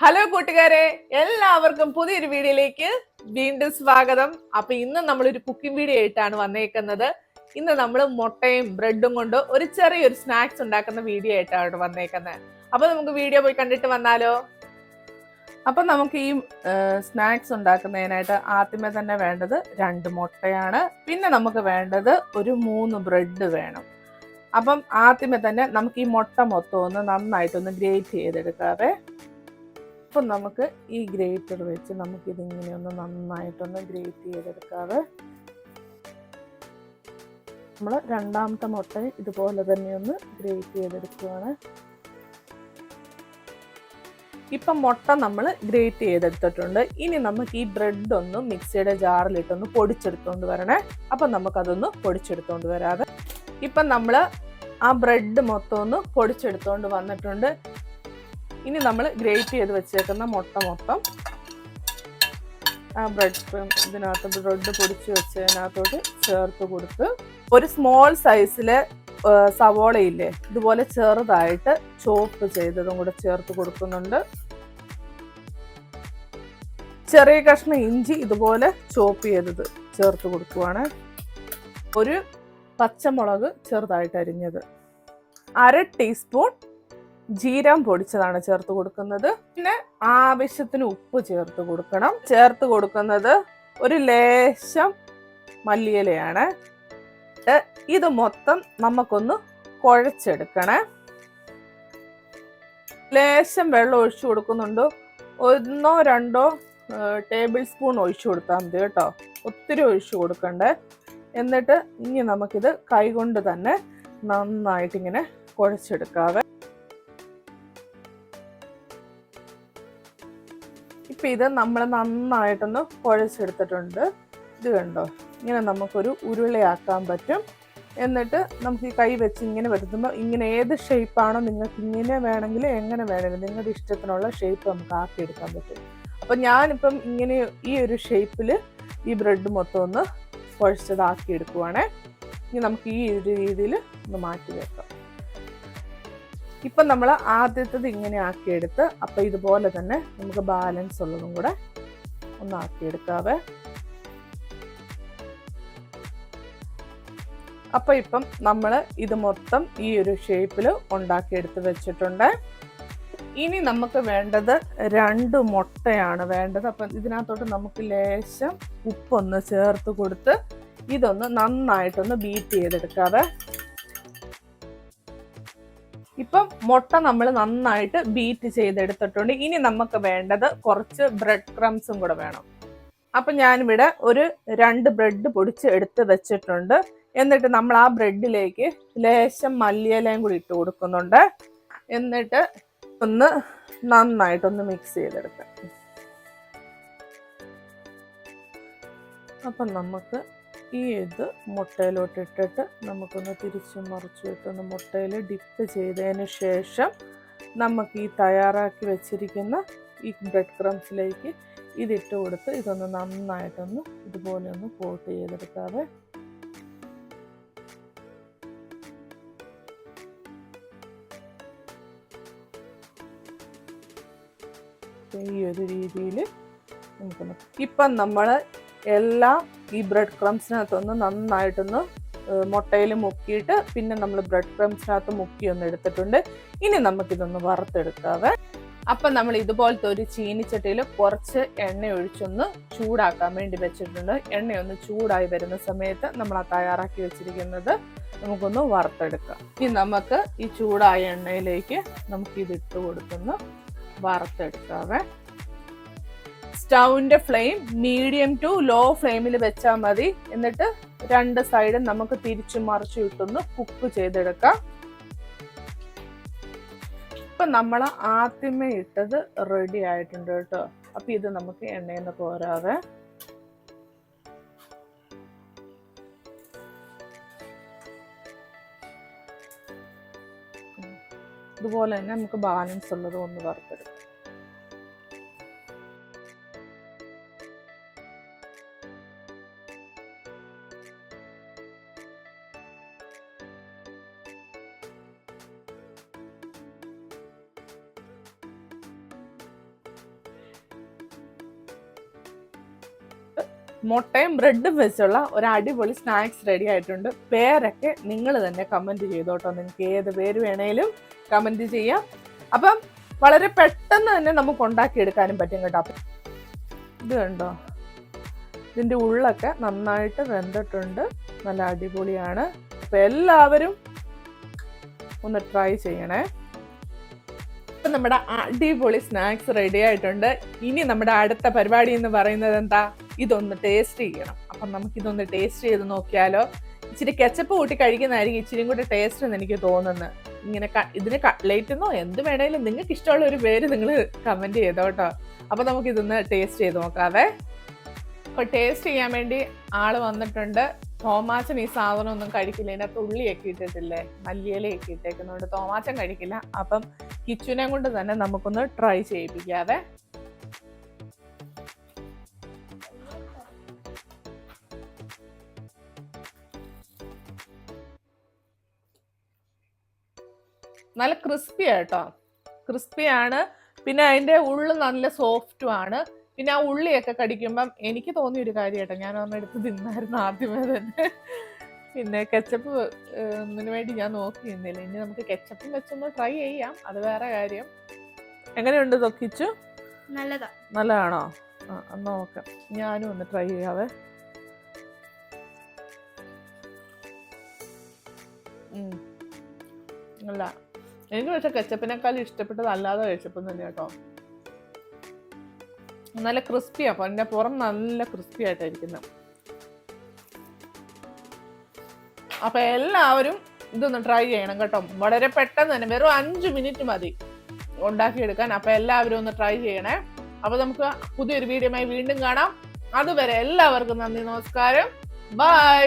Hello കൂട്ടുകാരെ എല്ലാവർക്കും പുതിയൊരു വീഡിയോയിലേക്ക് വീണ്ടും സ്വാഗതം. അപ്പൊ ഇന്ന് നമ്മൾ ഒരു കുക്കിംഗ് വീഡിയോ ആയിട്ടാണ് വന്നേക്കുന്നത്. ഇന്ന് നമ്മൾ മുട്ടയും ബ്രെഡും കൊണ്ട് ഒരു ചെറിയൊരു സ്നാക്സ് ഉണ്ടാക്കുന്ന വീഡിയോ ആയിട്ടാണ് വന്നേക്കുന്നത്. അപ്പൊ നമുക്ക് വീഡിയോ പോയി കണ്ടിട്ട് വന്നാലോ? അപ്പൊ നമുക്ക് ഈ സ്നാക്സ് ഉണ്ടാക്കുന്നതിനായിട്ട് ആദ്യമേ തന്നെ വേണ്ടത് രണ്ട് മുട്ടയാണ്. പിന്നെ നമുക്ക് വേണ്ടത് ഒരു മൂന്ന് ബ്രെഡ് വേണം. അപ്പം ആദ്യമേ തന്നെ നമുക്ക് ഈ മുട്ട മൊത്തം ഒന്ന് നന്നായിട്ടൊന്ന് ഗ്രേറ്റ് ചെയ്തെടുക്കാവേ. അപ്പം നമുക്ക് ഈ ഗ്രേറ്റർ വെച്ച് നമുക്കിതിങ്ങനെ ഒന്ന് നന്നായിട്ടൊന്ന് ഗ്രേറ്റ് ചെയ്തെടുക്കാതെ നമ്മൾ രണ്ടാമത്തെ മുട്ട ഇതുപോലെ തന്നെ ഒന്ന് ഗ്രേറ്റ് ചെയ്തെടുക്കുകയാണ് ഇപ്പം മുട്ട നമ്മൾ ഗ്രേറ്റ് ചെയ്തെടുത്തിട്ടുണ്ട്. ഇനി നമുക്ക് ഈ ബ്രെഡ് ഒന്ന് മിക്സിയുടെ ജാറിലിട്ടൊന്ന് പൊടിച്ചെടുത്തോണ്ട് വരണേ. അപ്പം നമുക്കതൊന്ന് പൊടിച്ചെടുത്തോണ്ട് വരാതെ ഇപ്പം നമ്മൾ ആ ബ്രെഡ് മൊത്തം ഒന്ന് പൊടിച്ചെടുത്തോണ്ട് വന്നിട്ടുണ്ട്. ഇനി നമ്മൾ ഗ്രേറ്റ് ചെയ്ത് വെച്ചേക്കുന്ന മുട്ട മൊത്തം ആ ബ്രെഡ് ക്രീം ഇതിനകത്ത് ബ്രെഡ് പൊടിച്ച് വെച്ചതിനകത്തോട്ട് ചേർത്ത് കൊടുത്ത് ഒരു സ്മോൾ സൈസിലെ സവോളയില്ലേ ഇതുപോലെ ചെറുതായിട്ട് ചോപ്പ് ചെയ്തതും കൂടെ ചേർത്ത് കൊടുക്കുന്നുണ്ട്. ചെറിയ കഷ്ണം ഇഞ്ചി ഇതുപോലെ ചോപ്പ് ചെയ്തത് ചേർത്ത് കൊടുക്കുവാണ്. ഒരു പച്ചമുളക് ചെറുതായിട്ട് അരിഞ്ഞത്. അര ടീസ്പൂൺ ജീരം പൊടിച്ചതാണ് ചേർത്ത് കൊടുക്കുന്നത്. പിന്നെ ആവശ്യത്തിന് ഉപ്പ് ചേർത്ത് കൊടുക്കണം. ചേർത്ത് കൊടുക്കുന്നത് ഒരു ലേശം മല്ലിയിലയാണ്. ഇത് മൊത്തം നമുക്കൊന്ന് കുഴച്ചെടുക്കണേ. ലേശം വെള്ളം ഒഴിച്ചു കൊടുക്കുന്നുണ്ട്. ഒന്നോ രണ്ടോ ടേബിൾ സ്പൂൺ ഒഴിച്ചു കൊടുത്താൽ മതി കേട്ടോ. ഒത്തിരി ഒഴിച്ചു കൊടുക്കണ്ടേ. എന്നിട്ട് ഇനി നമുക്കിത് കൈകൊണ്ട് തന്നെ നന്നായിട്ട് ഇങ്ങനെ കുഴച്ചെടുക്കാവേ. ഇപ്പൊ ഇത് നമ്മൾ നന്നായിട്ടൊന്ന് കുഴച്ചെടുത്തിട്ടുണ്ട്. ഇത് കണ്ടോ? ഇങ്ങനെ നമുക്കൊരു ഉരുളയാക്കാൻ പറ്റും. എന്നിട്ട് നമുക്ക് ഈ കൈ വെച്ച് ഇങ്ങനെ വരുത്തുമ്പോൾ ഇങ്ങനെ ഏത് ഷേപ്പാണോ നിങ്ങൾക്ക് ഇങ്ങനെ വേണമെങ്കിൽ എങ്ങനെ വേണമെങ്കിലും നിങ്ങളുടെ ഇഷ്ടത്തിനുള്ള ഷേപ്പ് നമുക്ക് ആക്കിയെടുക്കാൻ പറ്റും. അപ്പം ഞാനിപ്പം ഇങ്ങനെ ഈ ഒരു ഷേപ്പിൽ ഈ ബ്രെഡ് മൊത്തം ഒന്ന് കുഴച്ചതാക്കി എടുക്കുവാണേ ഇനി നമുക്ക് ഈ ഒരു രീതിയിൽ ഒന്ന് മാറ്റി വെക്കാം. ഇപ്പം നമ്മൾ ആദ്യത്തത് ഇങ്ങനെ ആക്കിയെടുത്ത് അപ്പം ഇതുപോലെ തന്നെ നമുക്ക് ബാലൻസ് ഉള്ളതും കൂടെ ഒന്ന് ആക്കിയെടുക്കാവേ. അപ്പം ഇപ്പം നമ്മൾ ഇത് മൊത്തം ഈ ഒരു ഷേപ്പിൽ ഉണ്ടാക്കിയെടുത്ത് വെച്ചിട്ടുണ്ട്. ഇനി നമുക്ക് വേണ്ടത് രണ്ട് മുട്ടയാണ് വേണ്ടത്. അപ്പം ഇതിനകത്തോട്ട് നമുക്ക് ലേശം ഉപ്പൊന്ന് ചേർത്ത് കൊടുത്ത് ഇതൊന്ന് നന്നായിട്ടൊന്ന് ബീറ്റ് ചെയ്തെടുക്കാതെ ഇപ്പം മുട്ട നമ്മൾ നന്നായിട്ട് ബീറ്റ് ചെയ്തെടുത്തിട്ടുണ്ട്. ഇനി നമുക്ക് വേണ്ടത് കുറച്ച് ബ്രെഡ് ക്രംസും കൂടെ വേണം. അപ്പം ഞാനിവിടെ ഒരു രണ്ട് ബ്രെഡ് പൊടിച്ച് എടുത്ത് വെച്ചിട്ടുണ്ട്. എന്നിട്ട് നമ്മൾ ആ ബ്രെഡിലേക്ക് ലേശം മല്ലിയിലയും കൂടി ഇട്ട് കൊടുക്കുന്നുണ്ട്. എന്നിട്ട് ഒന്ന് നന്നായിട്ടൊന്ന് മിക്സ് ചെയ്തെടുക്കാം. അപ്പം നമുക്ക് ഈ ഇത് മുട്ടയിലോട്ട് ഇട്ടിട്ട് നമുക്കൊന്ന് തിരിച്ചും മറിച്ചു ഇട്ടൊന്ന് മുട്ടയിൽ ഡിപ്പ് ചെയ്തതിന് ശേഷം നമുക്ക് ഈ തയ്യാറാക്കി വെച്ചിരിക്കുന്ന ഈ ബ്രെഡ് ക്രംസിലേക്ക് ഇതിട്ട് കൊടുത്ത് ഇതൊന്ന് നന്നായിട്ടൊന്ന് ഇതുപോലെ ഒന്ന് കോട്ട് ചെയ്തെടുക്കാതെ ഈ ഒരു രീതിയിൽ നമുക്കൊന്ന് ഇപ്പം നമ്മൾ എല്ലാം ഈ ബ്രെഡ് ക്രംസിനകത്തൊന്ന് നന്നായിട്ടൊന്ന് മുട്ടയിൽ മുക്കിയിട്ട് പിന്നെ നമ്മൾ ബ്രെഡ് ക്രംസിനകത്ത് മുക്കി ഒന്ന് എടുത്തിട്ടുണ്ട്. ഇനി നമുക്കിതൊന്ന് വറുത്തെടുക്കാവേ. അപ്പം നമ്മൾ ഇതുപോലത്തെ ഒരു ചീനിച്ചട്ടിയിൽ കുറച്ച് എണ്ണ ഒഴിച്ചൊന്ന് ചൂടാക്കാൻ വേണ്ടി വെച്ചിട്ടുണ്ട്. എണ്ണയൊന്ന് ചൂടായി വരുന്ന സമയത്ത് നമ്മൾ ആ തയ്യാറാക്കി വെച്ചിരിക്കുന്നത് നമുക്കൊന്ന് വറുത്തെടുക്കാം. ഇനി നമുക്ക് ഈ ചൂടായ എണ്ണയിലേക്ക് നമുക്ക് ഇത് കൊടുക്കുന്ന വറുത്തെടുക്കാവേ. സ്റ്റൗവിന്റെ ഫ്ലെയിം മീഡിയം ടു ലോ ഫ്ലെയിമിൽ വെച്ചാൽ മതി. എന്നിട്ട് രണ്ട് സൈഡും നമുക്ക് തിരിച്ചു മറിച്ചു ഇട്ടൊന്ന് കുക്ക് ചെയ്തെടുക്കാം. ഇപ്പൊ നമ്മൾ ആദ്യമേ ഇട്ടത് റെഡി ആയിട്ടുണ്ട് കേട്ടോ. അപ്പൊ ഇത് നമുക്ക് എണ്ണയിൽ നിന്ന് പോരാതെ ഇതുപോലെ തന്നെ നമുക്ക് ബാലൻസ് ഉള്ളത് ഒന്ന് വറുത്തെടുക്കാം. മുട്ടയും ബ്രെഡും വെച്ചുള്ള ഒരു അടിപൊളി സ്നാക്സ് റെഡി ആയിട്ടുണ്ട്. പേരൊക്കെ നിങ്ങൾ തന്നെ കമന്റ് ചെയ്തോട്ടോ. നിങ്ങൾക്ക് ഏത് പേര് വേണേലും കമന്റ് ചെയ്യാം. അപ്പം വളരെ പെട്ടെന്ന് തന്നെ നമുക്ക് ഉണ്ടാക്കിയെടുക്കാനും പറ്റും കേട്ടോ. ഇത് കണ്ടോ? ഇതിന്റെ ഉള്ളൊക്കെ നന്നായിട്ട് വെന്തിട്ടുണ്ട്. നല്ല അടിപൊളിയാണ്. അപ്പം എല്ലാവരും ഒന്ന് ട്രൈ ചെയ്യണേ. ഇപ്പം നമ്മുടെ അടിപൊളി സ്നാക്സ് റെഡി ആയിട്ടുണ്ട്. ഇനി നമ്മുടെ അടുത്ത പരിപാടി എന്ന് പറയുന്നത് എന്താ? ഇതൊന്ന് ടേസ്റ്റ് ചെയ്യണം. അപ്പം നമുക്ക് ഇതൊന്ന് ടേസ്റ്റ് ചെയ്ത് നോക്കിയാലോ? ഇച്ചിരി കെച്ചപ്പ് കൂട്ടി കഴിക്കുന്നതായിരിക്കും ഇച്ചിരി കൂടി ടേസ്റ്റ് എന്ന് എനിക്ക് തോന്നുന്നത് ഇങ്ങനെ ഇതിന് കട്ട്ലേറ്റ് എന്നോ എന്ത് വേണേലും നിങ്ങൾക്ക് ഇഷ്ടമുള്ള ഒരു പേര് നിങ്ങൾ കമന്റ് ചെയ്തോ കേട്ടോ അപ്പം നമുക്ക് ഇതൊന്ന് ടേസ്റ്റ് ചെയ്ത് നോക്കാവേ. അപ്പോൾ ടേസ്റ്റ് ചെയ്യാൻ വേണ്ടി ആൾ വന്നിട്ടുണ്ട്. തോമാച്ചൻ ഈ സാധനം ഒന്നും കഴിക്കില്ല. ഇതിനകത്ത് ഉള്ളിയൊക്കെ ഇട്ടിട്ടില്ലേ? മല്ലിയിലയൊക്കെ ഇട്ടേക്കുന്നതുകൊണ്ട് തോമാച്ചൻ കഴിക്കില്ല. അപ്പം കിച്ചുനെ കൊണ്ട് തന്നെ നമുക്കൊന്ന് ട്രൈ ചെയ്യിപ്പിക്കാവേ. നല്ല ക്രിസ്പി ആട്ടോ. ക്രിസ്പിയാണ് പിന്നെ അതിന്റെ ഉള്ളു നല്ല സോഫ്റ്റും ആണ്. പിന്നെ ആ ഉള്ളിയൊക്കെ കടിക്കുമ്പം എനിക്ക് തോന്നിയ ഒരു കാര്യം കേട്ടോ ഞാൻ ഒന്നെടുത്ത് എടുത്ത് തിന്നായിരുന്നു ആദ്യമേ തന്നെ. പിന്നെ കെച്ചപ്പ് ഒന്നിനു വേണ്ടി ഞാൻ നോക്കി നിന്നില്ല. ഇനി നമുക്ക് കെച്ചപ്പും വെച്ചൊന്ന് ട്രൈ ചെയ്യാം. അത് വേറെ കാര്യം. എങ്ങനെയുണ്ട് തൊക്കിച്ചു നല്ലതാ. നല്ലതാണോ? ആ എന്നാ നോക്കാം. ഞാനും ഒന്ന് ട്രൈ ചെയ്യാവേ. ഉം. അല്ല. എനിക്ക് പക്ഷെ കെച്ചപ്പിനേക്കാളും ഇഷ്ടപ്പെട്ടത് അല്ലാതെ കഴിച്ചപ്പം തന്നെ കേട്ടോ. നല്ല ക്രിസ്പിയാ അപ്പം അതിന്റെ പുറം നല്ല ക്രിസ്പി ആയിട്ടായിരിക്കുന്നത് അപ്പൊ എല്ലാവരും ഇതൊന്ന് ട്രൈ ചെയ്യണം കേട്ടോ. വളരെ പെട്ടെന്ന് തന്നെ വെറും അഞ്ച് മിനിറ്റ് മതി ഉണ്ടാക്കിയെടുക്കാൻ. അപ്പൊ എല്ലാവരും ഒന്ന് ട്രൈ ചെയ്യണേ. അപ്പൊ നമുക്ക് പുതിയൊരു വീഡിയോയുമായി വീണ്ടും കാണാം. അതുവരെ എല്ലാവർക്കും നന്ദി നമസ്കാരം. ബൈ